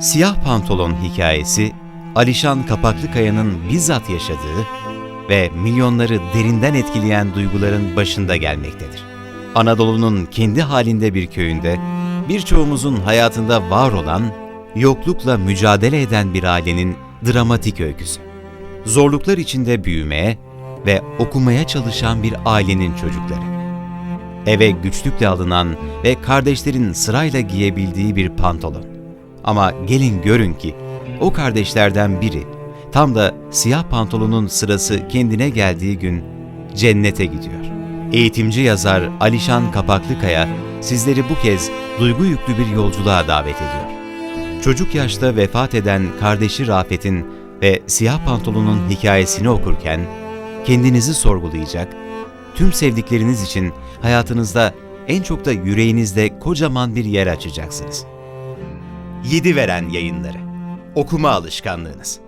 Siyah Pantolon hikayesi, Alişan Kapaklıkaya'nın bizzat yaşadığı ve milyonları derinden etkileyen duyguların başında gelmektedir. Anadolu'nun kendi halinde bir köyünde, birçoğumuzun hayatında var olan, yoklukla mücadele eden bir ailenin dramatik öyküsü. Zorluklar içinde büyümeye ve okumaya çalışan bir ailenin çocukları. Eve güçlükle alınan ve kardeşlerin sırayla giyebildiği bir pantolon. Ama gelin görün ki o kardeşlerden biri tam da siyah pantolonun sırası kendine geldiği gün cennete gidiyor. Eğitimci yazar Alişan Kapaklıkaya sizleri bu kez duygu yüklü bir yolculuğa davet ediyor. Çocuk yaşta vefat eden kardeşi Rafet'in ve siyah pantolonun hikayesini okurken kendinizi sorgulayacak, tüm sevdikleriniz için hayatınızda en çok da yüreğinizde kocaman bir yer açacaksınız. Yedi veren yayınları. Okuma alışkanlığınız.